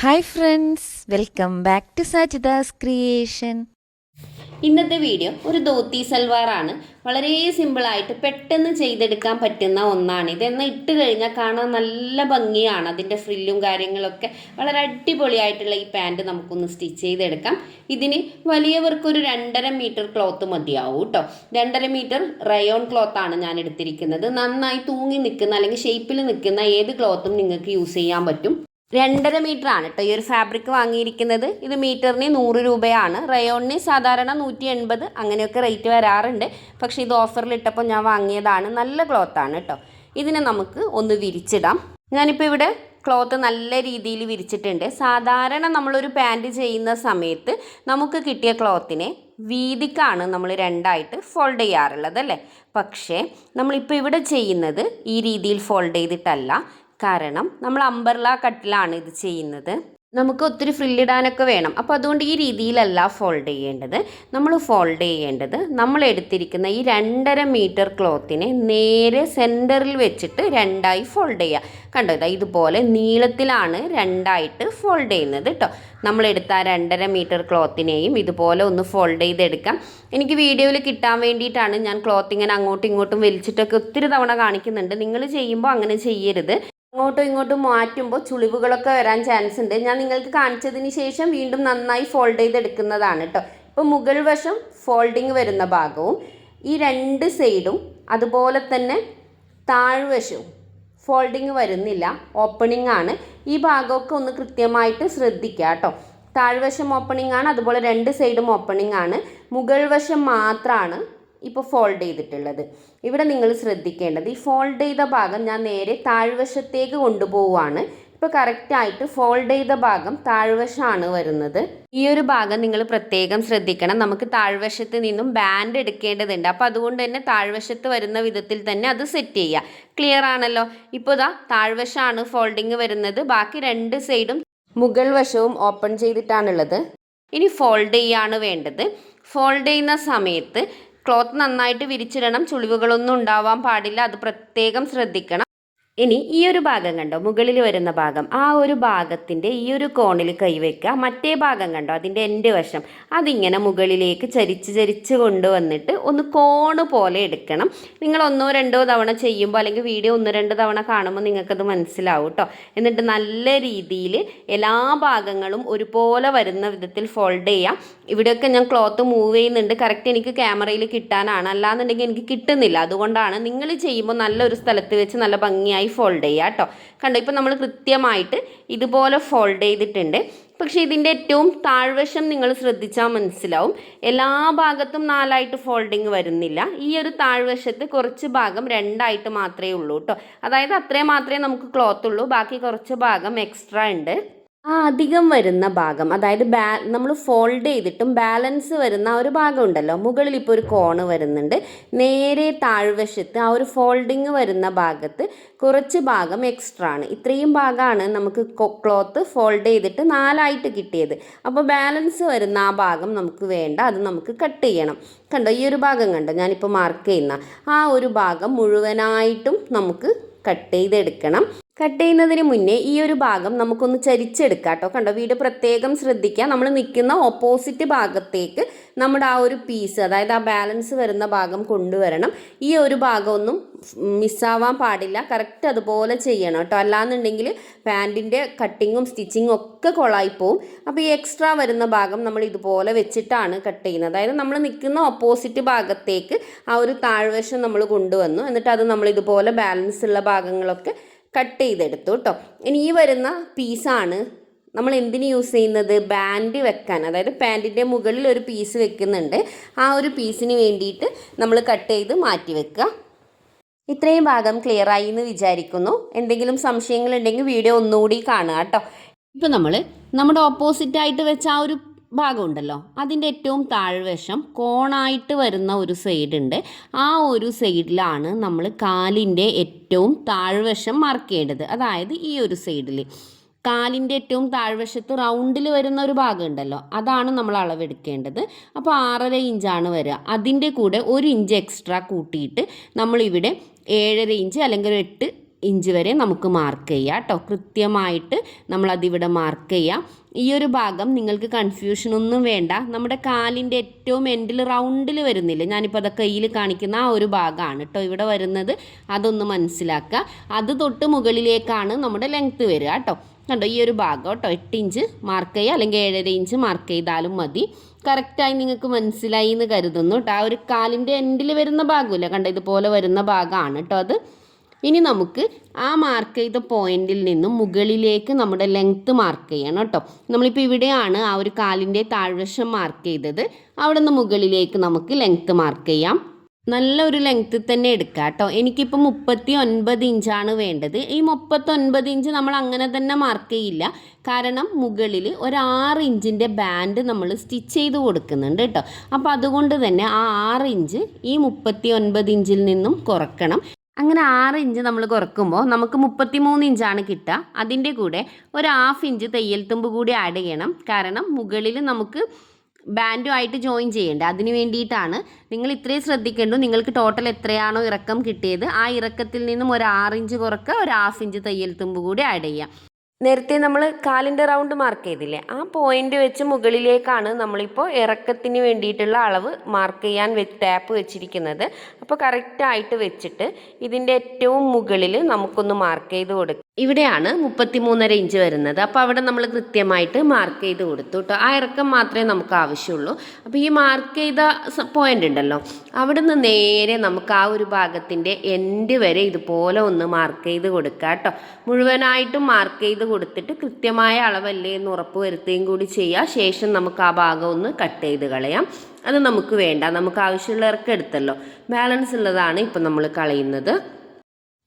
Hi friends welcome back to Sajida's creation ഇന്നത്തെ video ഒരു ധോത്തി സൽവാറാണ് വളരെ സിമ്പിളായിട്ട് പെട്ടെന്ന് ചെയ്തെടുക്കാൻ പറ്റുന്ന ഒന്നാണ്. ഇതെന്ന് ഇട്ട് കഴിഞ്ഞാൽ കാണാൻ നല്ല ഭംഗിയാണ്. അതിന്റെ ഫ്രില്ലും കാര്യങ്ങളൊക്കെ വളരെ അടിപൊളിയായിട്ടുള്ള ഈ പാന്റ് നമുക്കൊന്ന് സ്റ്റിച്ച് ചെയ്തെടുക്കാം. ഇതിന് വലിയവർക്കൊരു രണ്ടര മീറ്റർ ക്ലോത്ത് മതിയാവും കേട്ടോ രണ്ടര മീറ്റർ റയോൺ ക്ലോത്താണ് ഞാൻ എടുത്തിരിക്കുന്നത്. നന്നായി തൂങ്ങി നിൽക്കുന്ന അല്ലെങ്കിൽ ഷേപ്പിൽ നിൽക്കുന്ന ഏത് ക്ലോത്തും നിങ്ങൾക്ക് യൂസ് ചെയ്യാൻ പറ്റും. രണ്ടര മീറ്റർ ആണ് കേട്ടോ ഈ ഒരു ഫാബ്രിക് വാങ്ങിയിരിക്കുന്നത്. ഇത് മീറ്ററിന് നൂറ് രൂപയാണ്. റയോണിന് സാധാരണ നൂറ്റി എൺപത് അങ്ങനെയൊക്കെ റേറ്റ് വരാറുണ്ട്. പക്ഷേ ഇത് ഓഫറിൽ ഇട്ടപ്പോൾ ഞാൻ വാങ്ങിയതാണ്. നല്ല ക്ലോത്ത് ആണ് കേട്ടോ ഇതിനെ നമുക്ക് ഒന്ന് വിരിച്ചിടാം. ഞാനിപ്പോൾ ഇവിടെ ക്ലോത്ത് നല്ല രീതിയിൽ വിരിച്ചിട്ടുണ്ട്. സാധാരണ നമ്മളൊരു പാന്റ് ചെയ്യുന്ന സമയത്ത് നമുക്ക് കിട്ടിയ ക്ലോത്തിനെ വീതിക്കാണ് നമ്മൾ രണ്ടായിട്ട് ഫോൾഡ് ചെയ്യാറുള്ളത് അല്ലേ? പക്ഷേ നമ്മളിപ്പോൾ ഇവിടെ ചെയ്യുന്നത് ഈ രീതിയിൽ ഫോൾഡ് ചെയ്തിട്ടല്ല. കാരണം നമ്മൾ അമ്പർല കട്ടിലാണ് ഇത് ചെയ്യുന്നത്. നമുക്ക് ഒത്തിരി ഫ്രില്ലിടാനൊക്കെ വേണം. അപ്പോൾ അതുകൊണ്ട് ഈ രീതിയിലല്ല ഫോൾഡ് ചെയ്യേണ്ടത്. നമ്മൾ ഫോൾഡ് ചെയ്യേണ്ടത് നമ്മൾ എടുത്തിരിക്കുന്ന ഈ രണ്ടര മീറ്റർ ക്ലോത്തിനെ നേരെ സെന്ററിൽ വെച്ചിട്ട് രണ്ടായി ഫോൾഡ് ചെയ്യുക കണ്ടോ? ഇതാ ഇതുപോലെ നീളത്തിലാണ് രണ്ടായിട്ട് ഫോൾഡ് ചെയ്യുന്നത് കേട്ടോ നമ്മളെടുത്ത ആ രണ്ടര മീറ്റർ ക്ലോത്തിനെയും ഇതുപോലെ ഒന്ന് ഫോൾഡ് ചെയ്തെടുക്കാം. എനിക്ക് വീഡിയോയിൽ കിട്ടാൻ വേണ്ടിയിട്ടാണ് ഞാൻ ക്ലോത്ത് ഇങ്ങനെ അങ്ങോട്ടും ഇങ്ങോട്ടും വലിച്ചിട്ടൊക്കെ ഒത്തിരി തവണ കാണിക്കുന്നുണ്ട്. നിങ്ങൾ ചെയ്യുമ്പോൾ അങ്ങനെ ചെയ്യരുത്. അങ്ങോട്ടും ഇങ്ങോട്ടും മാറ്റുമ്പോൾ ചുളിവുകളൊക്കെ വരാൻ ചാൻസ് ഉണ്ട്. ഞാൻ നിങ്ങൾക്ക് കാണിച്ചതിന് ശേഷം വീണ്ടും നന്നായി ഫോൾഡ് ചെയ്തെടുക്കുന്നതാണ് കേട്ടോ ഇപ്പോൾ മുകൾ വശം ഫോൾഡിങ് വരുന്ന ഭാഗവും ഈ രണ്ട് സൈഡും അതുപോലെ തന്നെ താഴ്വശവും ഫോൾഡിങ് വരുന്നില്ല ഓപ്പണിംഗ് ആണ്. ഈ ഭാഗമൊക്കെ ഒന്ന് കൃത്യമായിട്ട് ശ്രദ്ധിക്കുക കേട്ടോ താഴ്വശം ഓപ്പണിംഗ് ആണ് അതുപോലെ രണ്ട് സൈഡും ഓപ്പണിംഗ് ആണ്. മുകൾ വശം മാത്രമാണ് ഇപ്പോൾ ഫോൾഡ് ചെയ്തിട്ടുള്ളത്. ഇവിടെ നിങ്ങൾ ശ്രദ്ധിക്കേണ്ടത് ഈ ഫോൾഡ് ചെയ്ത ഭാഗം ഞാൻ നേരെ താഴ്വശത്തേക്ക് കൊണ്ടുപോവുകയാണ്. ഇപ്പോൾ കറക്റ്റായിട്ട് ഫോൾഡ് ചെയ്ത ഭാഗം താഴ്വശമാണ് വരുന്നത്. ഈ ഒരു ഭാഗം നിങ്ങൾ പ്രത്യേകം ശ്രദ്ധിക്കണം. നമുക്ക് താഴ്വശത്ത് നിന്നും ബാൻഡ് എടുക്കേണ്ടതുണ്ട്. അപ്പോൾ അതുകൊണ്ട് തന്നെ താഴ്വശത്ത് വരുന്ന വിധത്തിൽ തന്നെ അത് സെറ്റ് ചെയ്യുക. ക്ലിയർ ആണല്ലോ? ഇപ്പോൾ ഇതാ താഴ്വശമാണ് ഫോൾഡിങ് വരുന്നത്. ബാക്കി രണ്ട് സൈഡും മുകൾ വശവും ഓപ്പൺ ചെയ്തിട്ടാണുള്ളത്. ഇനി ഫോൾഡ് ചെയ്യാണ് വേണ്ടത്. ഫോൾഡ് ചെയ്യുന്ന സമയത്ത് ക്ലോത്ത് നന്നായിട്ട് വിരിച്ചിടണം ചുളിവുകളൊന്നും ഉണ്ടാവാൻ പാടില്ല. അത് പ്രത്യേകം ശ്രദ്ധിക്കണം. ഇനി ഈ ഒരു ഭാഗം കണ്ടോ? മുകളിൽ വരുന്ന ഭാഗം. ആ ഒരു ഭാഗത്തിന്റെ ഈ ഒരു കോണിൽ കൈവയ്ക്കുക. മറ്റേ ഭാഗം കണ്ടോ? അതിന്റെ എന്റെ വശം. അതിങ്ങനെ മുകളിലേക്ക് ചരിച്ച് ചരിച്ച് കൊണ്ടുവന്നിട്ട് ഒന്ന് കോണ് പോലെ എടുക്കണം. നിങ്ങൾ ഒന്നോ രണ്ടോ തവണ ചെയ്യുമ്പോൾ അല്ലെങ്കിൽ വീഡിയോ ഒന്നോ രണ്ടോ തവണ കാണുമ്പോൾ നിങ്ങൾക്കത് മനസ്സിലാവും കേട്ടോ എന്നിട്ട് നല്ല രീതിയിൽ എല്ലാ ഭാഗങ്ങളും ഒരുപോലെ വരുന്ന വിധത്തിൽ ഫോൾഡ് ചെയ്യാം. ഇവിടെയൊക്കെ ഞാൻ ക്ലോത്ത് മൂവ് ചെയ്യുന്നുണ്ട്. കറക്റ്റ് എനിക്ക് ക്യാമറയിൽ കിട്ടാനാണ്. അല്ലാന്നുണ്ടെങ്കിൽ എനിക്ക് കിട്ടുന്നില്ല. അതുകൊണ്ടാണ് നിങ്ങൾ ചെയ്യുമ്പോൾ നല്ലൊരു സ്ഥലത്ത് വെച്ച് നല്ല ഭംഗിയായി ഫോൾഡ് ചെയ്യുക കേട്ടോ കണ്ടോ ഇപ്പോൾ നമ്മൾ കൃത്യമായിട്ട് ഇതുപോലെ ഫോൾഡ് ചെയ്തിട്ടുണ്ട്. പക്ഷേ ഇതിന്റെ ഏറ്റവും താഴ്വശം നിങ്ങൾ ശ്രദ്ധിച്ചാൽ മനസ്സിലാവും. എല്ലാ ഭാഗത്തും നാലായിട്ട് ഫോൾഡിങ് വരുന്നില്ല. ഈ ഒരു താഴ്വശത്ത് കുറച്ച് ഭാഗം രണ്ടായിട്ട് മാത്രമേ ഉള്ളൂ കേട്ടോ അതായത് അത്രയും മാത്രമേ നമുക്ക് ക്ലോത്ത് ഉള്ളൂ. ബാക്കി കുറച്ച് ഭാഗം എക്സ്ട്രാ ഉണ്ട്. ആ അധികം വരുന്ന ഭാഗം അതായത് ബാ നമ്മൾ ഫോൾഡ് ചെയ്തിട്ടും ബാലൻസ് വരുന്ന ഒരു ഭാഗം ഉണ്ടല്ലോ മുകളിൽ ഇപ്പോൾ ഒരു കോണ് വരുന്നുണ്ട് നേരെ താഴ്വശത്ത് ആ ഒരു ഫോൾഡിങ് വരുന്ന ഭാഗത്ത് കുറച്ച് ഭാഗം എക്സ്ട്രാ ആണ്. ഇത്രയും ഭാഗമാണ് നമുക്ക് ക്ലോത്ത് ഫോൾഡ് ചെയ്തിട്ട് നാലായിട്ട് കിട്ടിയത്. അപ്പോൾ ബാലൻസ് വരുന്ന ആ ഭാഗം നമുക്ക് വേണ്ട അത് നമുക്ക് കട്ട് ചെയ്യണം. കണ്ടോ ഈ ഒരു ഭാഗം കണ്ടോ ഞാനിപ്പോൾ മാർക്ക് ചെയ്യുന്ന ആ ഒരു ഭാഗം മുഴുവനായിട്ടും നമുക്ക് കട്ട് ചെയ്തെടുക്കണം. കട്ട് ചെയ്യുന്നതിന് മുന്നേ ഈ ഒരു ഭാഗം നമുക്കൊന്ന് ചരിച്ചെടുക്കാം കേട്ടോ. കണ്ടോ വീട് പ്രത്യേകം ശ്രദ്ധിക്കുക നമ്മൾ നിൽക്കുന്ന ഓപ്പോസിറ്റ് ഭാഗത്തേക്ക് നമ്മുടെ ആ ഒരു പീസ് അതായത് ആ ബാലൻസ് വരുന്ന ഭാഗം കൊണ്ടുവരണം. ഈ ഒരു ഭാഗമൊന്നും മിസ്സാവാൻ പാടില്ല. കറക്റ്റ് അതുപോലെ ചെയ്യണം കേട്ടോ. അല്ലാന്നുണ്ടെങ്കിൽ പാന്റിന്റെ കട്ടിങ്ങും സ്റ്റിച്ചിങ്ങും ഒക്കെ കൊളായിപ്പോവും അപ്പോൾ ഈ എക്സ്ട്രാ വരുന്ന ഭാഗം നമ്മൾ ഇതുപോലെ വെച്ചിട്ടാണ് കട്ട് ചെയ്യുന്നത്. അതായത് നമ്മൾ നിൽക്കുന്ന ഓപ്പോസിറ്റ് ഭാഗത്തേക്ക് ആ ഒരു താഴ്വശം നമ്മൾ കൊണ്ടുവന്നു. എന്നിട്ട് അത് നമ്മൾ ഇതുപോലെ ബാലൻസ് ഉള്ള ഭാഗങ്ങളൊക്കെ കട്ട് ചെയ്തെടുത്തു കേട്ടോ. ഇനി ഈ വരുന്ന പീസാണ് നമ്മൾ എന്തിന് യൂസ് ചെയ്യുന്നത്? ബാൻഡ് വെക്കാൻ. അതായത് പാന്റിന്റെ മുകളിൽ ഒരു പീസ് വെക്കുന്നുണ്ട്. ആ ഒരു പീസിന് വേണ്ടിയിട്ട് നമ്മൾ കട്ട് ചെയ്ത് മാറ്റി വെക്കുക. ഇത്രയും ഭാഗം ക്ലിയർ ആയി എന്ന് വിചാരിക്കുന്നു. എന്തെങ്കിലും സംശയങ്ങളുണ്ടെങ്കിൽ വീഡിയോ ഒന്നുകൂടി കാണുക കേട്ടോ. ഇപ്പോൾ നമ്മൾ നമ്മുടെ ഓപ്പോസിറ്റായിട്ട് വെച്ച ആ ഒരു ഭാഗമുണ്ടല്ലോ. അതിന്റെ ഏറ്റവും താഴ്വശം കോണായിട്ട് വരുന്ന ഒരു സൈഡ് ഉണ്ട്. ആ ഒരു സൈഡിലാണ് നമ്മൾ കാലിന്റെ ഏറ്റവും താഴ്വശം മാർക്ക് ചെയ്യേണ്ടത്. അതായത് ഈ ഒരു സൈഡിൽ കാലിന്റെ ഏറ്റവും താഴ്വശത്ത് റൗണ്ടിൽ വരുന്ന ഒരു ഭാഗം ഉണ്ടല്ലോ അതാണ് നമ്മൾ അളവെടുക്കേണ്ടത്. അപ്പോൾ ആറര ഇഞ്ചാണ് വരിക. അതിന്റെ കൂടെ ഒരു ഇഞ്ച് എക്സ്ട്രാ കൂട്ടിയിട്ട് നമ്മളിവിടെ ഏഴര ഇഞ്ച് അല്ലെങ്കിൽ ഒരു എട്ട് ഇഞ്ച് വരെ നമുക്ക് മാർക്ക് ചെയ്യാം കേട്ടോ കൃത്യമായിട്ട് നമ്മളതിവിടെ മാർക്ക് ചെയ്യാം. ഈ ഒരു ഭാഗം നിങ്ങൾക്ക് കൺഫ്യൂഷൻ ഒന്നും വേണ്ട. നമ്മുടെ കാലിന്റെ ഏറ്റവും എൻഡിൽ റൗണ്ടിൽ വരുന്നില്ല? ഞാനിപ്പോൾ അത് കയ്യിൽ കാണിക്കുന്ന ആ ഒരു ഭാഗമാണ് കേട്ടോ ഇവിടെ വരുന്നത് അതൊന്ന് മനസ്സിലാക്കുക അത് തൊട്ട് മുകളിലേക്കാണ് നമ്മുടെ ലെങ്ത്ത് വരിക കേട്ടോ കണ്ടോ? ഈ ഒരു ഭാഗം കേട്ടോ എട്ട് ഇഞ്ച് മാർക്ക് ചെയ്യുക. അല്ലെങ്കിൽ ഏഴര ഇഞ്ച് മാർക്ക് ചെയ്താലും മതി. കറക്റ്റായി നിങ്ങൾക്ക് മനസ്സിലായി എന്ന് കരുതുന്നു കേട്ടോ ആ ഒരു കാലിന്റെ എൻഡിൽ വരുന്ന ഭാഗമില്ല. കണ്ടോ? ഇതുപോലെ വരുന്ന ഭാഗമാണ് കേട്ടോ അത്. ഇനി നമുക്ക് ആ മാർക്ക് ചെയ്ത പോയിന്റിൽ നിന്നും മുകളിലേക്ക് നമ്മുടെ ലെങ്ത്ത് മാർക്ക് ചെയ്യണം കേട്ടോ. നമ്മളിപ്പോൾ ഇവിടെയാണ് ആ ഒരു കാലിന്റെ താഴ്വശം മാർക്ക് ചെയ്തത്. അവിടെ നിന്ന് മുകളിലേക്ക് നമുക്ക് ലെങ്ത്ത് മാർക്ക് ചെയ്യാം. നല്ലൊരു ലെങ്ത്ത് തന്നെ എടുക്കുക കേട്ടോ. എനിക്കിപ്പോൾ മുപ്പത്തി ഒൻപത് ഇഞ്ചാണ് വേണ്ടത്. ഈ മുപ്പത്തൊൻപത് ഇഞ്ച് നമ്മൾ അങ്ങനെ തന്നെ മാർക്ക് ചെയ്യില്ല. കാരണം മുകളിൽ ഒരു ആറ് ഇഞ്ചിന്റെ ബാൻഡ് നമ്മൾ സ്റ്റിച്ച് ചെയ്ത് കൊടുക്കുന്നുണ്ട് കേട്ടോ. അപ്പോൾ അതുകൊണ്ട് തന്നെ ആ ആറ് ഇഞ്ച് ഈ മുപ്പത്തി ഒൻപത് ഇഞ്ചിൽ നിന്നും കുറക്കണം. അങ്ങനെ ആറ് ഇഞ്ച് നമ്മൾ കുറക്കുമ്പോൾ നമുക്ക് മുപ്പത്തി മൂന്ന് ഇഞ്ചാണ് കിട്ടുക. അതിന്റെ കൂടെ ഒരു ഹാഫ് ഇഞ്ച് തയ്യൽ തുമ്പ് കൂടി ആഡ് ചെയ്യണം. കാരണം മുകളിൽ നമുക്ക് ബാൻഡുമായിട്ട് ജോയിൻ ചെയ്യേണ്ടത് അതിന് വേണ്ടിയിട്ടാണ് നിങ്ങൾ ഇത്രയും ശ്രദ്ധിക്കേണ്ടു നിങ്ങൾക്ക് ടോട്ടൽ എത്രയാണോ ഇറക്കം കിട്ടിയത് ആ ഇറക്കത്തിൽ നിന്നും ഒരു ആറ് ഇഞ്ച് കുറക്കുക ഒരു ഹാഫ് ഇഞ്ച് തയ്യൽ തുമ്പ് കൂടി ആഡ് ചെയ്യാം നേരത്തെ നമ്മൾ കാലിന്റെ റൗണ്ട് മാർക്ക് ചെയ്തില്ലേ? ആ പോയിന്റ് വെച്ച് മുകളിലേക്കാണ് നമ്മളിപ്പോൾ ഇറക്കത്തിന് വേണ്ടിയിട്ടുള്ള അളവ് മാർക്ക് ചെയ്യാൻ ടാപ്പ് വെച്ചിരിക്കുന്നത്. അപ്പോൾ കറക്റ്റായിട്ട് വെച്ചിട്ട് ഇതിന്റെ ഏറ്റവും മുകളിൽ നമുക്കൊന്ന് മാർക്ക് ചെയ്ത് കൊടുക്കാം ഇവിടെയാണ് മുപ്പത്തി മൂന്നര ഇഞ്ച് വരുന്നത്. അപ്പോൾ അവിടെ നമ്മൾ കൃത്യമായിട്ട് മാർക്ക് ചെയ്ത് കൊടുത്തു കേട്ടോ ആ ഇറക്കം മാത്രമേ നമുക്ക് ആവശ്യമുള്ളൂ. അപ്പോൾ ഈ മാർക്ക് ചെയ്ത പോയിന്റ് ഉണ്ടല്ലോ. അവിടെ നിന്ന് നേരെ നമുക്ക് ആ ഒരു ഭാഗത്തിന്റെ എൻഡ് വരെ ഇതുപോലെ ഒന്ന് മാർക്ക് ചെയ്ത് കൊടുക്കാം കേട്ടോ മുഴുവനായിട്ടും മാർക്ക് ചെയ്ത് കൊടുത്തിട്ട് കൃത്യമായ അളവല്ലേ എന്ന് ഉറപ്പ് വരുത്തുകയും കൂടി ചെയ്യുക ശേഷം നമുക്ക് ആ ഭാഗം ഒന്ന് കട്ട് ചെയ്ത് കളയാം. അത് നമുക്ക് വേണ്ട. നമുക്ക് ആവശ്യമുള്ള ഇറക്കം എടുത്തല്ലോ. ബാലൻസ് ഉള്ളതാണ് ഇപ്പം നമ്മൾ കളയുന്നത്.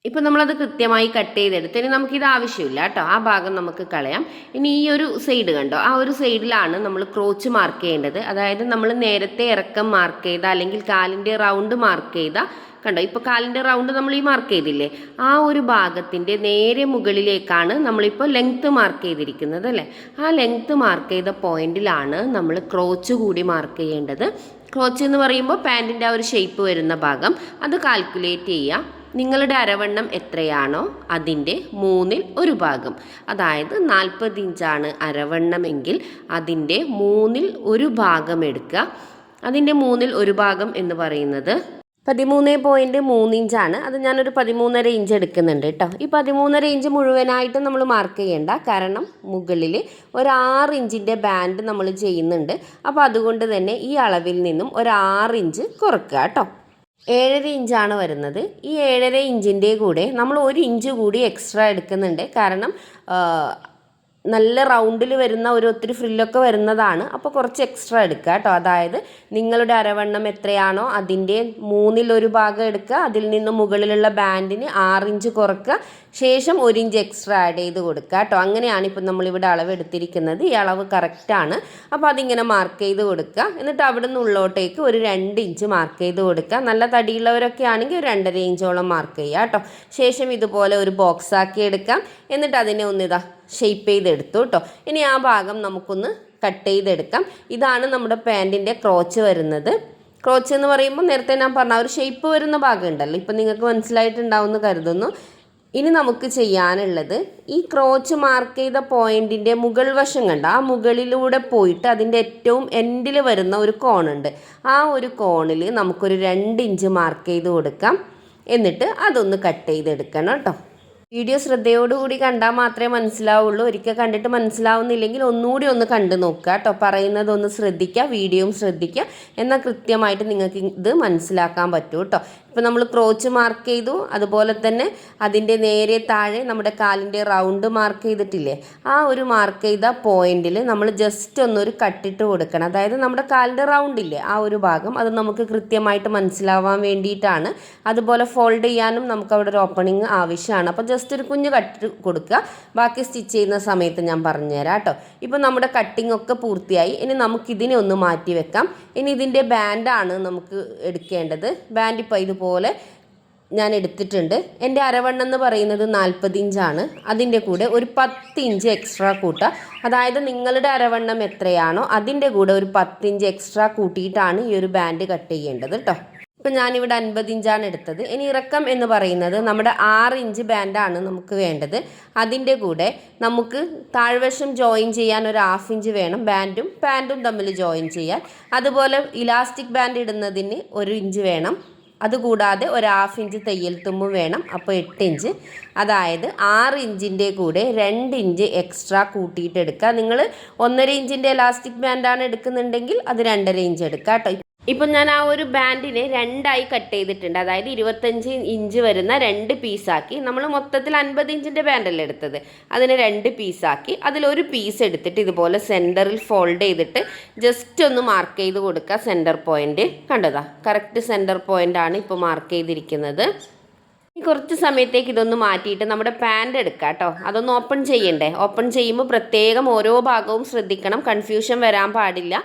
ഇപ്പം നമ്മളത് കൃത്യമായി കട്ട് ചെയ്തെടുത്ത്. ഇനി നമുക്കിത് ആവശ്യമില്ല കേട്ടോ. ആ ഭാഗം നമുക്ക് കളയാം. ഇനി ഈ ഒരു സൈഡ് കണ്ടോ? ആ ഒരു സൈഡിലാണ് നമ്മൾ ക്രോച്ച് മാർക്ക് ചെയ്യേണ്ടത്. അതായത് നമ്മൾ നേരത്തെ ഇറക്കം മാർക്ക് ചെയ്ത അല്ലെങ്കിൽ കാലിന്റെ റൗണ്ട് മാർക്ക് ചെയ്ത കണ്ടോ? ഇപ്പോൾ കാലിന്റെ റൗണ്ട് നമ്മൾ ഈ മാർക്ക് ചെയ്തില്ലേ? ആ ഒരു ഭാഗത്തിന്റെ നേരെ മുകളിലേക്കാണ് നമ്മളിപ്പോൾ ലെങ്ത്ത് മാർക്ക് ചെയ്തിരിക്കുന്നത് അല്ലേ? ആ ലെങ്ത്ത് മാർക്ക് ചെയ്ത പോയിന്റിലാണ് നമ്മൾ ക്രോച്ച് കൂടി മാർക്ക് ചെയ്യേണ്ടത്. ക്രോച്ച് എന്ന് പറയുമ്പോൾ പാന്റിന്റെ ആ ഒരു ഷേപ്പ് വരുന്ന ഭാഗം. അത് കാൽക്കുലേറ്റ് ചെയ്യുക. നിങ്ങളുടെ അരവണ്ണം എത്രയാണോ അതിന്റെ മൂന്നിൽ ഒരു ഭാഗം. അതായത് നാൽപ്പത് ഇഞ്ചാണ് അരവണ്ണമെങ്കിൽ അതിന്റെ മൂന്നിൽ ഒരു ഭാഗം എടുക്കുക. അതിന്റെ മൂന്നിൽ ഒരു ഭാഗം എന്ന് പറയുന്നത് പതിമൂന്ന് പോയിന്റ് മൂന്ന് ഇഞ്ചാണ്. അത് ഞാനൊരു പതിമൂന്നര ഇഞ്ച് എടുക്കുന്നുണ്ട് കേട്ടോ. ഈ പതിമൂന്നര ഇഞ്ച് മുഴുവനായിട്ട് നമ്മൾ മാർക്ക് ചെയ്യേണ്ട. കാരണം മുകളിൽ ഒരു ആറ് ഇഞ്ചിന്റെ ബാൻഡ് നമ്മൾ ചെയ്യുന്നുണ്ട്. അപ്പോൾ അതുകൊണ്ട് തന്നെ ഈ അളവിൽ നിന്നും ഒരു ആറ് ഇഞ്ച് കുറക്കുക കേട്ടോ. ഏഴര ഇഞ്ചാണ് വരുന്നത്. ഈ ഏഴര ഇഞ്ചിന്റെ കൂടെ നമ്മൾ ഒരു ഇഞ്ച് കൂടി എക്സ്ട്രാ എടുക്കുന്നുണ്ട്. കാരണം നല്ല റൗണ്ടിൽ വരുന്ന ഒരു ഒത്തിരി ഫ്രില്ലൊക്കെ വരുന്നതാണ്. അപ്പോൾ കുറച്ച് എക്സ്ട്രാ എടുക്കുക കേട്ടോ. അതായത് നിങ്ങളുടെ അരവണ്ണം എത്രയാണോ അതിന്റെ മൂന്നിലൊരു ഭാഗം എടുക്കുക. അതിൽ നിന്ന് മുകളിലുള്ള ബാൻഡിന് ആറിഞ്ച് കുറക്കുക. ശേഷം ഒരു ഇഞ്ച് എക്സ്ട്രാ ആഡ് ചെയ്ത് കൊടുക്കുക കേട്ടോ. അങ്ങനെയാണ് ഇപ്പം നമ്മളിവിടെ അളവ് എടുത്തിരിക്കുന്നത്. ഈ അളവ് കറക്റ്റാണ് അപ്പോൾ അതിങ്ങനെ മാർക്ക് ചെയ്ത് കൊടുക്കുക. എന്നിട്ട് അവിടെ നിന്ന് ഉള്ളോട്ടേക്ക് ഒരു രണ്ട് ഇഞ്ച് മാർക്ക് ചെയ്ത് കൊടുക്കുക. നല്ല തടിയുള്ളവരൊക്കെ ആണെങ്കിൽ ഒരു രണ്ടര ഇഞ്ചോളം മാർക്ക് ചെയ്യുക കേട്ടോ. ശേഷം ഇതുപോലെ ഒരു ബോക്സ് ആക്കി എടുക്കാം. എന്നിട്ട് അതിനെ ഒന്നിതാ ഷെയ്പ്പ് ചെയ്തെടുത്തു കേട്ടോ. ഇനി ആ ഭാഗം നമുക്കൊന്ന് കട്ട് ചെയ്തെടുക്കാം. ഇതാണ് നമ്മുടെ പാന്റിന്റെ ക്രോച്ച് വരുന്നത്. ക്രോച്ച് എന്ന് പറയുമ്പോൾ നേരത്തെ ഞാൻ പറഞ്ഞ ഒരു ഷേപ്പ് വരുന്ന ഭാഗം ഉണ്ടല്ലോ. ഇപ്പം നിങ്ങൾക്ക് മനസ്സിലായിട്ടുണ്ടാവും എന്ന് കരുതുന്നു. ഇനി നമുക്ക് ചെയ്യാനുള്ളത് ഈ ക്രോച്ച് മാർക്ക് ചെയ്ത പോയിന്റിന്റെ മുകൾ വശം കണ്ട? ആ മുകളിലൂടെ പോയിട്ട് അതിന്റെ ഏറ്റവും എൻഡിൽ വരുന്ന ഒരു കോണുണ്ട് ആ ഒരു കോണിൽ നമുക്കൊരു രണ്ട് ഇഞ്ച് മാർക്ക് ചെയ്ത് കൊടുക്കാം. എന്നിട്ട് അതൊന്ന് കട്ട് ചെയ്തെടുക്കണം കേട്ടോ. വീഡിയോ ശ്രദ്ധയോടുകൂടി കണ്ടാൽ മാത്രമേ മനസ്സിലാവുള്ളൂ. ഒരിക്കൽ കണ്ടിട്ട് മനസ്സിലാവുന്നില്ലെങ്കിൽ ഒന്നുകൂടി ഒന്ന് കണ്ടു നോക്കുക കേട്ടോ. പറയുന്നത് ഒന്ന് ശ്രദ്ധിക്കുക വീഡിയോയും ശ്രദ്ധിക്കുക. എന്നാൽ കൃത്യമായിട്ട് നിങ്ങൾക്ക് ഇത് മനസ്സിലാക്കാൻ പറ്റൂ കേട്ടോ. ഇപ്പം നമ്മൾ ക്രോച്ച് മാർക്ക് ചെയ്തു. അതുപോലെ തന്നെ അതിന്റെ നേരെ താഴെ നമ്മുടെ കാലിന്റെ റൗണ്ട് മാർക്ക് ചെയ്തിട്ടില്ലേ? ആ ഒരു മാർക്ക് ചെയ്ത പോയിന്റിൽ നമ്മൾ ജസ്റ്റ് ഒന്നൊരു കട്ടിട്ട് കൊടുക്കണം. അതായത് നമ്മുടെ കാലിന്റെ റൗണ്ട് ഇല്ലേ? ആ ഒരു ഭാഗം അത് നമുക്ക് കൃത്യമായിട്ട് മനസ്സിലാവാൻ വേണ്ടിയിട്ടാണ്. അതുപോലെ ഫോൾഡ് ചെയ്യാനും നമുക്ക് അവിടെ ഒരു ഓപ്പണിങ് ആവശ്യമാണ്. അപ്പോൾ ജസ്റ്റ് ഒരു കുഞ്ഞ് കട്ടിട്ട് കൊടുക്കുക. ബാക്കി സ്റ്റിച്ച് ചെയ്യുന്ന സമയത്ത് ഞാൻ പറഞ്ഞുതരാം കേട്ടോ. ഇപ്പോൾ നമ്മുടെ കട്ടിംഗ് ഒക്കെ പൂർത്തിയായി. ഇനി നമുക്കിതിനെ ഒന്ന് മാറ്റി വെക്കാം. ഇനി ഇതിന്റെ ബാൻഡാണ് നമുക്ക് എടുക്കേണ്ടത്. ബാൻഡ് ഇപ്പോൾ ഇതുപോലെ ഞാൻ എടുത്തിട്ടുണ്ട്. എന്റെ അരവണ്ണം എന്ന് പറയുന്നത് നാൽപ്പത് ഇഞ്ചാണ്. അതിന്റെ കൂടെ ഒരു പത്ത് ഇഞ്ച് എക്സ്ട്രാ കൂട്ടുക. അതായത് നിങ്ങളുടെ അരവണ്ണം എത്രയാണോ അതിന്റെ കൂടെ ഒരു പത്ത് ഇഞ്ച് എക്സ്ട്രാ കൂട്ടിയിട്ടാണ് ഈ ഒരു ബാൻഡ് കട്ട് ചെയ്യേണ്ടത് കേട്ടോ ഇപ്പം ഞാനിവിടെ അൻപത് ഇഞ്ചാണ് എടുത്തത്. ഇനി ഇറക്കം എന്ന് പറയുന്നത് നമ്മുടെ ആറ് ഇഞ്ച് ബാൻഡാണ് നമുക്ക് വേണ്ടത്. അതിന്റെ കൂടെ നമുക്ക് താഴ്വശം ജോയിൻ ചെയ്യാൻ ഒരു ഹാഫ് ഇഞ്ച് വേണം. ബാൻഡും പാന്റും തമ്മിൽ ജോയിൻ ചെയ്യാൻ. അതുപോലെ ഇലാസ്റ്റിക് ബാൻഡ് ഇടുന്നതിന് ഒരു ഇഞ്ച് വേണം. അതുകൂടാതെ ഒരു ഹാഫ് ഇഞ്ച് തയ്യൽ തുമ്പും വേണം. അപ്പോൾ എട്ട് ഇഞ്ച് അതായത് ആറ് ഇഞ്ചിന്റെ കൂടെ രണ്ട് ഇഞ്ച് എക്സ്ട്രാ കൂട്ടിയിട്ട് എടുക്കുക. നിങ്ങൾ ഒന്നര ഇഞ്ചിന്റെ ഇലാസ്റ്റിക് ബാൻഡാണ് എടുക്കുന്നുണ്ടെങ്കിൽ അത് രണ്ടര ഇഞ്ച് എടുക്കുക കേട്ടോ. ഇപ്പം ഞാൻ ആ ഒരു ബാൻഡിനെ രണ്ടായി കട്ട് ചെയ്തിട്ടുണ്ട്. അതായത് ഇരുപത്തഞ്ച് ഇഞ്ച് വരുന്ന രണ്ട് പീസാക്കി നമ്മൾ മൊത്തത്തിൽ അൻപത് ഇഞ്ചിന്റെ ബാൻഡല്ലേ എടുത്തത്? അതിനെ രണ്ട് പീസാക്കി അതിലൊരു പീസ് എടുത്തിട്ട് ഇതുപോലെ സെന്ററിൽ ഫോൾഡ് ചെയ്തിട്ട് ജസ്റ്റ് ഒന്ന് മാർക്ക് ചെയ്ത് കൊടുക്കുക സെന്റർ പോയിന്റ് കണ്ടതാ? കറക്റ്റ് സെന്റർ പോയിന്റ് ആണ് ഇപ്പോൾ മാർക്ക് ചെയ്തിരിക്കുന്നത്. കുറച്ച് സമയത്തേക്ക് ഇതൊന്ന് മാറ്റിയിട്ട് നമ്മുടെ പാന്റ് എടുക്കാം കേട്ടോ അതൊന്ന് ഓപ്പൺ ചെയ്യണ്ടേ? ഓപ്പൺ ചെയ്യുമ്പോൾ പ്രത്യേകം ഓരോ ഭാഗവും ശ്രദ്ധിക്കണം. കൺഫ്യൂഷൻ വരാൻ പാടില്ല.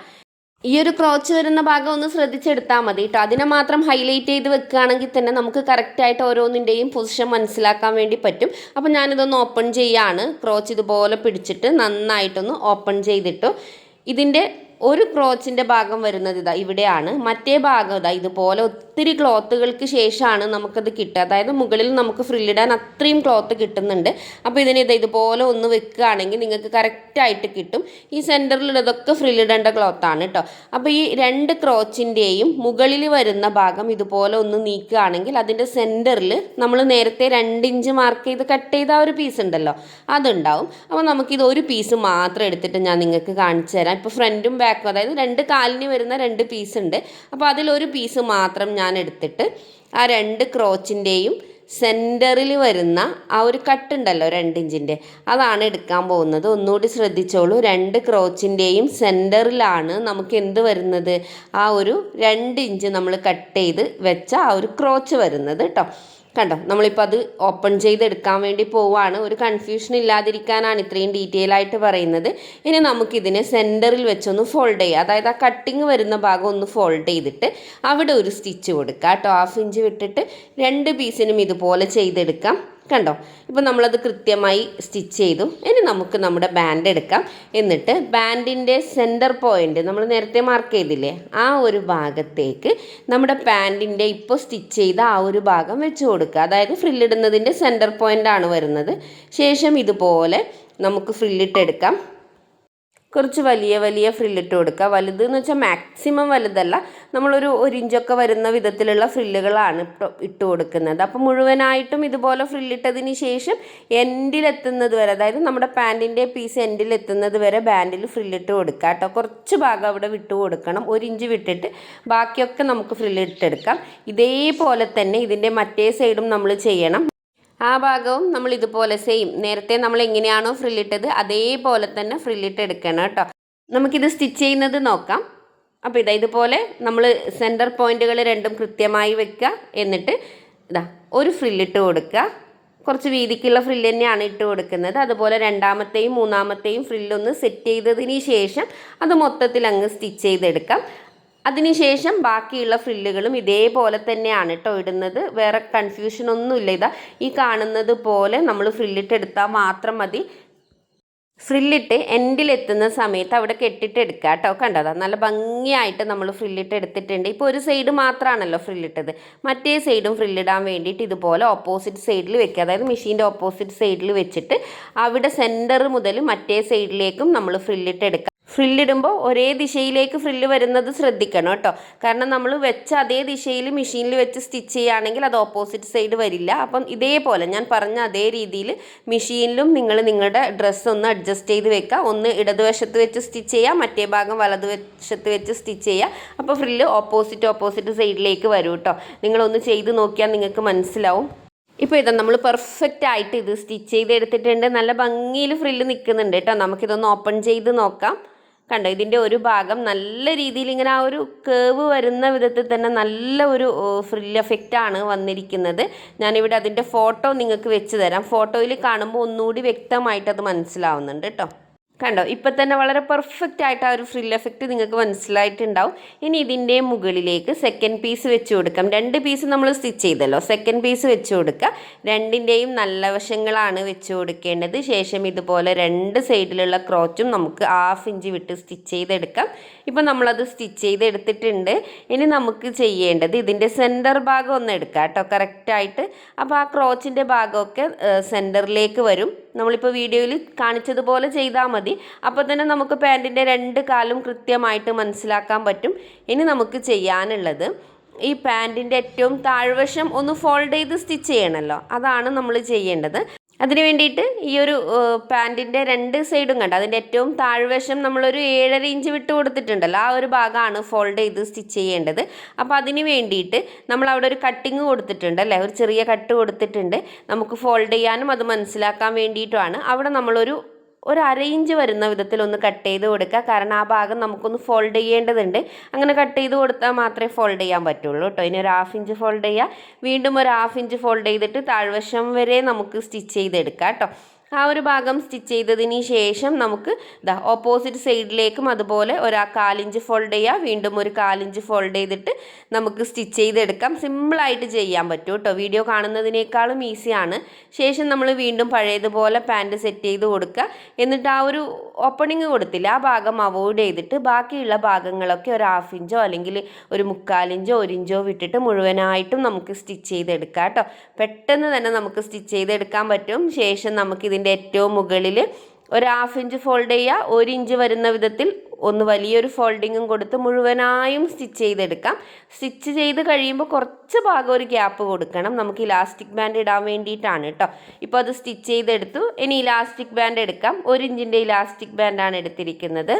ഈ ഒരു ക്രോച്ച് വരുന്ന ഭാഗം ഒന്ന് ശ്രദ്ധിച്ചെടുത്താൽ മതി കേട്ടോ അതിനെ മാത്രം ഹൈലൈറ്റ് ചെയ്ത് വെക്കുകയാണെങ്കിൽ തന്നെ നമുക്ക് കറക്റ്റായിട്ട് ഓരോന്നിന്റെയും പൊസിഷൻ മനസ്സിലാക്കാൻ വേണ്ടി പറ്റും. അപ്പോൾ ഞാനിതൊന്ന് ഓപ്പൺ ചെയ്യാണ്. ക്രോച്ച് ഇതുപോലെ പിടിച്ചിട്ട് നന്നായിട്ടൊന്ന് ഓപ്പൺ ചെയ്തിട്ടു. ഇതിന്റെ ഒരു ക്രോച്ചിന്റെ ഭാഗം വരുന്നത് ഇതാ ഇവിടെയാണ്. മറ്റേ ഭാഗം ഇതാ ഇതുപോലെ ഒത്തിരി ക്ലോത്തുകൾക്ക് ശേഷമാണ് നമുക്കത് കിട്ടുക. അതായത് മുകളിൽ നമുക്ക് ഫ്രില്ലിടാൻ അത്രയും ക്ലോത്ത് കിട്ടുന്നുണ്ട്. അപ്പോൾ ഇതിന് ഇത് ഇതുപോലെ ഒന്ന് വെക്കുകയാണെങ്കിൽ നിങ്ങൾക്ക് കറക്റ്റായിട്ട് കിട്ടും. ഈ സെന്ററിലുള്ളതൊക്കെ ഫ്രില്ലിടേണ്ട ക്ലോത്താണ് കേട്ടോ അപ്പോൾ ഈ രണ്ട് ക്രോച്ചിന്റെയും മുകളിൽ വരുന്ന ഭാഗം ഇതുപോലെ ഒന്ന് നീക്കുകയാണെങ്കിൽ അതിന്റെ സെന്ററിൽ നമ്മൾ നേരത്തെ രണ്ട് ഇഞ്ച് മാർക്ക് ചെയ്ത് കട്ട് ചെയ്ത ഒരു പീസ് ഉണ്ടല്ലോ. അതുണ്ടാവും. അപ്പോൾ നമുക്കിത് ഒരു പീസ് മാത്രം എടുത്തിട്ട് ഞാൻ നിങ്ങൾക്ക് കാണിച്ചു തരാം. ഇപ്പോൾ ഫ്രണ്ടും ബാക്കും അതായത് രണ്ട് കാലിന് വരുന്ന രണ്ട് പീസ് ഉണ്ട്. അപ്പോൾ അതിലൊരു പീസ് മാത്രം ഞാൻ എടുത്തിട്ട് ആ രണ്ട് ക്രോച്ചിന്റെയും സെന്ററിൽ വരുന്ന ആ ഒരു കട്ട് ഉണ്ടല്ലോ രണ്ടിഞ്ചിന്റെ അതാണ് എടുക്കാൻ പോകുന്നത്. ഒന്നുകൂടി ശ്രദ്ധിച്ചോളൂ. രണ്ട് ക്രോച്ചിന്റെയും സെന്ററിലാണ് നമുക്ക് എന്ത് വരുന്നത്? ആ ഒരു രണ്ട് ഇഞ്ച് നമ്മൾ കട്ട് ചെയ്ത് വെച്ച ആ ഒരു ക്രോച്ച് വരുന്നത് കേട്ടോ കണ്ടോ നമ്മളിപ്പോൾ അത് ഓപ്പൺ ചെയ്തെടുക്കാൻ വേണ്ടി പോവുകയാണ് ഒരു കൺഫ്യൂഷൻ ഇല്ലാതിരിക്കാനാണ് ഇത്രയും ഡീറ്റെയിൽ ആയിട്ട് പറയുന്നത്. ഇനി നമുക്കിതിനെ സെന്ററിൽ വെച്ചൊന്ന് ഫോൾഡ് ചെയ്യുക അതായത് ആ കട്ടിങ് വരുന്ന ഭാഗം ഒന്ന് ഫോൾഡ് ചെയ്തിട്ട് അവിടെ ഒരു സ്റ്റിച്ച് കൊടുക്കുക കേട്ടോ ഹാഫ് ഇഞ്ച് വിട്ടിട്ട് രണ്ട് പീസിനും ഇതുപോലെ ചെയ്തെടുക്കാം. കണ്ടോ? ഇപ്പോൾ നമ്മളത് കൃത്യമായി സ്റ്റിച്ച് ചെയ്തു. ഇനി നമുക്ക് നമ്മുടെ ബാൻഡ് എടുക്കാം. എന്നിട്ട് ബാൻഡിന്റെ സെന്റർ പോയിന്റ് നമ്മൾ നേരത്തെ മാർക്ക് ചെയ്തില്ലേ? ആ ഒരു ഭാഗത്തേക്ക് നമ്മുടെ പാന്റിന്റെ ഇപ്പോൾ സ്റ്റിച്ച് ചെയ്ത ആ ഒരു ഭാഗം വെച്ച് കൊടുക്കുക. അതായത് ഫ്രില്ലിടുന്നതിന്റെ സെന്റർ പോയിന്റ് ആണ് വരുന്നത്. ശേഷം ഇതുപോലെ നമുക്ക് ഫ്രില്ലിട്ടെടുക്കാം കുറച്ച് വലിയ വലിയ ഫ്രില്ലിട്ട് കൊടുക്കുക. വലുത് എന്ന് വെച്ചാൽ മാക്സിമം വലുതല്ല. നമ്മളൊരു ഒരു ഇഞ്ചൊക്കെ വരുന്ന വിധത്തിലുള്ള ഫ്രില്ലുകളാണ് ഇട്ട് കൊടുക്കുന്നത്. അപ്പോൾ മുഴുവനായിട്ടും ഇതുപോലെ ഫ്രില്ലിട്ടതിന് ശേഷം എൻഡിലെത്തുന്നത് വരെ അതായത് നമ്മുടെ പാന്റിന്റെ പീസ് എൻഡിലെത്തുന്നത് വരെ ബാൻഡിൽ ഫ്രില്ലിട്ട് കൊടുക്കുക കേട്ടോ. കുറച്ച് ഭാഗം അവിടെ വിട്ട് കൊടുക്കണം. ഒരു ഇഞ്ച് വിട്ടിട്ട് ബാക്കിയൊക്കെ നമുക്ക് ഫ്രില്ലിട്ടെടുക്കാം ഇതേപോലെ തന്നെ ഇതിന്റെ മറ്റേ സൈഡും നമ്മൾ ചെയ്യണം. ആ ഭാഗവും നമ്മൾ ഇതുപോലെ സെയിം നേരത്തെ നമ്മൾ എങ്ങനെയാണോ ഫ്രില്ലിട്ടത് അതേപോലെ തന്നെ ഫ്രില്ലിട്ട് എടുക്കണം കേട്ടോ. നമുക്കിത് സ്റ്റിച്ച് ചെയ്യുന്നത് നോക്കാം. അപ്പോൾ ഇതാ ഇതുപോലെ നമ്മൾ സെന്റർ പോയിന്റുകൾ രണ്ടും കൃത്യമായി വെക്കുക. എന്നിട്ട് ഇതാ ഒരു ഫ്രില്ലിട്ട് കൊടുക്കുക. കുറച്ച് വീതിക്കുള്ള ഫ്രില്ല് തന്നെയാണ് ഇട്ട് കൊടുക്കുന്നത്. അതുപോലെ രണ്ടാമത്തെയും മൂന്നാമത്തെയും ഫ്രില്ലൊന്ന് സെറ്റ് ചെയ്തതിന് ശേഷം അത് മൊത്തത്തിൽ അങ്ങ് സ്റ്റിച്ച് ചെയ്തെടുക്കാം. അതിനുശേഷം ബാക്കിയുള്ള ഫ്രില്ലുകളും ഇതേപോലെ തന്നെയാണ് കേട്ടോ ഇടുന്നത്. വേറെ കൺഫ്യൂഷൻ ഒന്നുമില്ല. ഇതാ ഈ കാണുന്നത് പോലെ നമ്മൾ ഫ്രില്ലിട്ട് എടുത്താൽ മാത്രം മതി. ഫ്രില്ലിട്ട് എൻഡിലെത്തുന്ന സമയത്ത് അവിടെ കെട്ടിട്ട് എടുക്കുക കേട്ടോ കണ്ടതാ നല്ല ഭംഗിയായിട്ട് നമ്മൾ ഫ്രില്ലിട്ട് എടുത്തിട്ടുണ്ട്. ഇപ്പോൾ ഒരു സൈഡ് മാത്രമാണല്ലോ ഫ്രില്ലിട്ടത്. മറ്റേ സൈഡും ഫ്രില്ലിടാൻ വേണ്ടിയിട്ട് ഇതുപോലെ ഓപ്പോസിറ്റ് സൈഡിൽ വെക്കുക. അതായത് മെഷീന്റെ ഓപ്പോസിറ്റ് സൈഡിൽ വെച്ചിട്ട് അവിടെ സെന്റർ മുതൽ മറ്റേ സൈഡിലേക്കും നമ്മൾ ഫ്രില്ലിട്ട് എടുക്കുക. ഫ്രില്ലിടുമ്പോൾ ഒരേ ദിശയിലേക്ക് ഫ്രില്ല് വരുന്നത് ശ്രദ്ധിക്കണം കേട്ടോ. കാരണം നമ്മൾ വെച്ച അതേ ദിശയിൽ മെഷീനിൽ വെച്ച് സ്റ്റിച്ച് ചെയ്യുകയാണെങ്കിൽ അത് ഓപ്പോസിറ്റ് സൈഡ് വരില്ല. അപ്പം ഇതേപോലെ ഞാൻ പറഞ്ഞ അതേ രീതിയിൽ മെഷീനിലും നിങ്ങൾ നിങ്ങളുടെ ഡ്രസ്സ് ഒന്ന് അഡ്ജസ്റ്റ് ചെയ്ത് വെക്കുക. ഒന്ന് ഇടതുവശത്ത് വെച്ച് സ്റ്റിച്ച് ചെയ്യുക മറ്റേ ഭാഗം വലതുവശത്ത് വെച്ച് സ്റ്റിച്ച് ചെയ്യുക. അപ്പോൾ ഫ്രില്ല് ഓപ്പോസിറ്റ് ഓപ്പോസിറ്റ് സൈഡിലേക്ക് വരും കേട്ടോ. നിങ്ങളൊന്ന് ചെയ്ത് നോക്കിയാൽ നിങ്ങൾക്ക് മനസ്സിലാവും. ഇപ്പോൾ ഇതാ നമ്മൾ പെർഫെക്റ്റ് ആയിട്ട് ഇത് സ്റ്റിച്ച് ചെയ്ത് എടുത്തിട്ടുണ്ട് നല്ല ഭംഗിയിൽ ഫ്രില്ല് നിൽക്കുന്നുണ്ട് കേട്ടോ. നമുക്കിതൊന്ന് ഓപ്പൺ ചെയ്ത് നോക്കാം. കണ്ടോ ഇതിന്റെ ഒരു ഭാഗം നല്ല രീതിയിൽ ഇങ്ങനെ ആ ഒരു കേവ് വരുന്ന വിധത്തിൽ തന്നെ നല്ല ഒരു ഫ്രിൽ എഫക്റ്റാണ് വന്നിരിക്കുന്നത്. ഞാനിവിടെ അതിന്റെ ഫോട്ടോ നിങ്ങൾക്ക് വെച്ച് തരാം. ഫോട്ടോയിൽ കാണുമ്പോൾ ഒന്നുകൂടി വ്യക്തമായിട്ട് അത് മനസ്സിലാവുന്നുണ്ട് കേട്ടോ കണ്ടോ? ഇപ്പം തന്നെ വളരെ പെർഫെക്റ്റ് ആയിട്ട് ആ ഒരു ഫ്രിൽ എഫക്റ്റ് നിങ്ങൾക്ക് മനസ്സിലായിട്ടുണ്ടാവും. ഇനി ഇതിന്റെ മുകളിലേക്ക് സെക്കൻഡ് പീസ് വെച്ച് കൊടുക്കാം. രണ്ട് പീസ് നമ്മൾ സ്റ്റിച്ച് ചെയ്തല്ലോ. സെക്കൻഡ് പീസ് വെച്ച് കൊടുക്കുക. രണ്ടിന്റെയും നല്ല വശങ്ങളാണ് വെച്ച് കൊടുക്കേണ്ടത്. ശേഷം ഇതുപോലെ രണ്ട് സൈഡിലുള്ള ക്രോച്ചും നമുക്ക് ഹാഫ് ഇഞ്ച് വിട്ട് സ്റ്റിച്ച് ചെയ്തെടുക്കാം. ഇപ്പം നമ്മളത് സ്റ്റിച്ച് ചെയ്തെടുത്തിട്ടുണ്ട്. ഇനി നമുക്ക് ചെയ്യേണ്ടത് ഇതിന്റെ സെന്റർ ഭാഗം ഒന്ന് എടുക്കാം കേട്ടോ. കറക്റ്റായിട്ട് അപ്പോൾ ആ ക്രോച്ചിന്റെ ഭാഗമൊക്കെ സെന്ററിലേക്ക് വരും. നമ്മളിപ്പോൾ വീഡിയോയിൽ കാണിച്ചതുപോലെ ചെയ്താൽ മതി. അപ്പോൾ തന്നെ നമുക്ക് പാന്റിന്റെ രണ്ട് കാലും കൃത്യമായിട്ട് മനസ്സിലാക്കാൻ പറ്റും. ഇനി നമുക്ക് ചെയ്യാനുള്ളത് ഈ പാന്റിന്റെ ഏറ്റവും താഴ്വശം ഒന്ന് ഫോൾഡ് ചെയ്ത് സ്റ്റിച്ച് ചെയ്യണമല്ലോ അതാണ് നമ്മൾ ചെയ്യേണ്ടത്. അതിന് വേണ്ടിയിട്ട് ഈ ഒരു പാന്റിന്റെ രണ്ട് സൈഡും കണ്ട? അതിന്റെ ഏറ്റവും താഴ്വശം നമ്മളൊരു ഏഴര ഇഞ്ച് വിട്ട് കൊടുത്തിട്ടുണ്ടല്ലോ. ആ ഒരു ഭാഗമാണ് ഫോൾഡ് ചെയ്ത് സ്റ്റിച്ച് ചെയ്യേണ്ടത്. അപ്പോൾ അതിന് വേണ്ടിയിട്ട് നമ്മൾ അവിടെ ഒരു കട്ടിങ് കൊടുത്തിട്ടുണ്ട് അല്ലേ? ഒരു ചെറിയ കട്ട് കൊടുത്തിട്ടുണ്ട്. നമുക്ക് ഫോൾഡ് ചെയ്യാനും അത് മനസ്സിലാക്കാൻ വേണ്ടിയിട്ടുമാണ്. അവിടെ നമ്മളൊരു ഒരു അരയിഞ്ച് വരുന്ന വിധത്തിൽ ഒന്ന് കട്ട് ചെയ്ത് കൊടുക്കുക. കാരണം ആ ഭാഗം നമുക്കൊന്ന് ഫോൾഡ് ചെയ്യേണ്ടതുണ്ട്. അങ്ങനെ കട്ട് ചെയ്ത് കൊടുത്താൽ മാത്രമേ ഫോൾഡ് ചെയ്യാൻ പറ്റുള്ളൂ കേട്ടോ. ഇനി ഒരു ഹാഫ് ഇഞ്ച് ഫോൾഡ് ചെയ്യുക. വീണ്ടും ഒരു ഹാഫ് ഇഞ്ച് ഫോൾഡ് ചെയ്തിട്ട് താഴ്വശം വരെ നമുക്ക് സ്റ്റിച്ച് ചെയ്തെടുക്കാം കേട്ടോ. ആ ഒരു ഭാഗം സ്റ്റിച്ച് ചെയ്തതിന് ശേഷം നമുക്ക് ഇതാ ഓപ്പോസിറ്റ് സൈഡിലേക്കും അതുപോലെ ഒരാ കാലിഞ്ച് ഫോൾഡ് ചെയ്യുക വീണ്ടും ഒരു കാലിഞ്ച് ഫോൾഡ് ചെയ്തിട്ട് നമുക്ക് സ്റ്റിച്ച് ചെയ്തെടുക്കാം. സിമ്പിളായിട്ട് ചെയ്യാൻ പറ്റും കേട്ടോ വീഡിയോ കാണുന്നതിനേക്കാളും ഈസിയാണ് ശേഷം നമ്മൾ വീണ്ടും പഴയതുപോലെ പാന്റ് സെറ്റ് ചെയ്ത് കൊടുക്കുക. എന്നിട്ട് ആ ഒരു ഓപ്പണിങ് കൊടുത്തില്ല. ആ ഭാഗം അവോയ്ഡ് ചെയ്തിട്ട് ബാക്കിയുള്ള ഭാഗങ്ങളൊക്കെ ഒരു ഹാഫ് ഇഞ്ചോ അല്ലെങ്കിൽ ഒരു മുക്കാലിഞ്ചോ ഒരു ഇഞ്ചോ വിട്ടിട്ട് മുഴുവനായിട്ടും നമുക്ക് സ്റ്റിച്ച് ചെയ്തെടുക്കാം കേട്ടോ. പെട്ടെന്ന് തന്നെ നമുക്ക് സ്റ്റിച്ച് ചെയ്തെടുക്കാൻ പറ്റും. ശേഷം നമുക്ക് ഇതിന്റെ ഏറ്റവും മുകളിൽ ഒരു ഹാഫ് ഇഞ്ച് ഫോൾഡ് ചെയ്യുക. ഒരു ഇഞ്ച് വരുന്ന വിധത്തിൽ ഒന്ന് വലിയൊരു ഫോൾഡിങ്ങും കൊടുത്ത് മുഴുവനായും സ്റ്റിച്ച് ചെയ്തെടുക്കാം. സ്റ്റിച്ച് ചെയ്ത് കഴിയുമ്പോൾ കുറച്ച് ഭാഗം ഒരു ഗ്യാപ്പ് കൊടുക്കണം. നമുക്ക് ഇലാസ്റ്റിക് ബാൻഡ് ഇടാൻ വേണ്ടിയിട്ടാണ് കേട്ടോ. ഇപ്പോൾ അത് സ്റ്റിച്ച് ചെയ്തെടുത്തു. ഇനി ഇലാസ്റ്റിക് ബാൻഡ് എടുക്കാം. ഒരു ഇഞ്ചിന്റെ ഇലാസ്റ്റിക് ബാൻഡാണ് എടുത്തിരിക്കുന്നത്.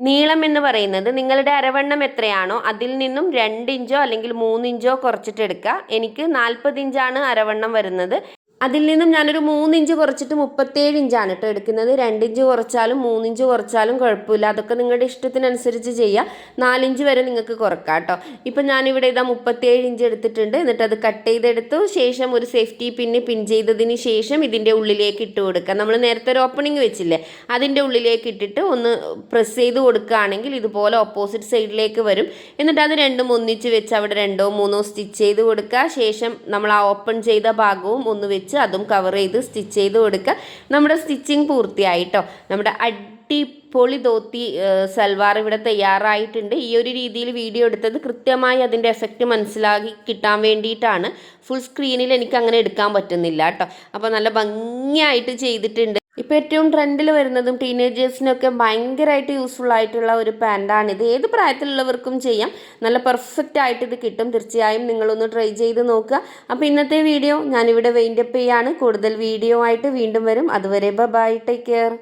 നീളം എന്ന് പറയുന്നത് നിങ്ങളുടെ അരവണ്ണം എത്രയാണോ അതിൽ നിന്നും രണ്ട് ഇഞ്ചോ അല്ലെങ്കിൽ മൂന്ന് ഇഞ്ചോ കുറച്ചിട്ട് എടുക്കുക എനിക്ക് നാൽപ്പത് ഇഞ്ചാണ് അരവണ്ണം വരുന്നത്. അതിൽ നിന്നും ഞാനൊരു മൂന്നിഞ്ച് കുറച്ചിട്ട് മുപ്പത്തേഴ് ഇഞ്ചാണ് കേട്ടോ എടുക്കുന്നത്. രണ്ടിഞ്ച് കുറച്ചാലും മൂന്നിഞ്ച് കുറച്ചാലും കുഴപ്പമില്ല. അതൊക്കെ നിങ്ങളുടെ ഇഷ്ടത്തിനനുസരിച്ച് ചെയ്യുക നാലിഞ്ച് വരെ നിങ്ങൾക്ക് കുറക്കാം കേട്ടോ ഇപ്പം ഞാനിവിടെ ഇതാ മുപ്പത്തേഴ് ഇഞ്ച് എടുത്തിട്ടുണ്ട്. എന്നിട്ട് അത് കട്ട് ചെയ്തെടുത്തു. ശേഷം ഒരു സേഫ്റ്റി പിന്നെ പിൻ ചെയ്തതിന് ശേഷം ഇതിന്റെ ഉള്ളിലേക്ക് ഇട്ട് കൊടുക്കുക നമ്മൾ നേരത്തെ ഒരു ഓപ്പണിംഗ് വെച്ചില്ലേ? അതിന്റെ ഉള്ളിലേക്ക് ഇട്ടിട്ട് ഒന്ന് പ്രസ് ചെയ്ത് കൊടുക്കുകയാണെങ്കിൽ ഇതുപോലെ ഓപ്പോസിറ്റ് സൈഡിലേക്ക് വരും. എന്നിട്ട് അത് രണ്ടും ഒന്നിച്ച് വെച്ച് അവിടെ രണ്ടോ മൂന്നോ സ്റ്റിച്ച് ചെയ്ത് കൊടുക്കുക. ശേഷം നമ്മൾ ആ ഓപ്പൺ ചെയ്ത ഭാഗവും ഒന്ന് വെച്ച് അതും കവർ ചെയ്ത് സ്റ്റിച്ച് ചെയ്ത് കൊടുക്കുക. നമ്മുടെ സ്റ്റിച്ചിങ് പൂർത്തിയായിട്ടോ? നമ്മുടെ അടിപൊളി ധോത്തി സൽവാർ ഇവിടെ തയ്യാറായിട്ടുണ്ട്. ഈ ഒരു രീതിയിൽ വീഡിയോ എടുത്തത് കൃത്യമായി അതിന്റെ എഫക്റ്റ് മനസ്സിലാക്കി കിട്ടാൻ വേണ്ടിയിട്ടാണ്. ഫുൾ സ്ക്രീനിൽ എനിക്ക് അങ്ങനെ എടുക്കാൻ പറ്റുന്നില്ല കേട്ടോ. അപ്പോൾ നല്ല ഭംഗിയായിട്ട് ചെയ്തിട്ടുണ്ട്. ഇപ്പോൾ ഏറ്റവും ട്രെൻഡിൽ വരുന്നതും ടീനേജേഴ്സിനൊക്കെ ഭയങ്കരമായിട്ട് യൂസ്ഫുൾ ആയിട്ടുള്ള ഒരു പാന്റാണ് ഇത് ഏത് പ്രായത്തിലുള്ളവർക്കും ചെയ്യാം. നല്ല പെർഫെക്റ്റ് ആയിട്ട് ഇത് കിട്ടും. തീർച്ചയായും നിങ്ങളൊന്ന് ട്രൈ ചെയ്ത് നോക്കുക. അപ്പോൾ ഇന്നത്തെ വീഡിയോ ഞാനിവിടെ വെയിൻഡപ്പ് ചെയ്യാണ്. കൂടുതൽ വീഡിയോ ആയിട്ട് വീണ്ടും വരും. അതുവരെ ബൈ ടേക്ക് കെയർ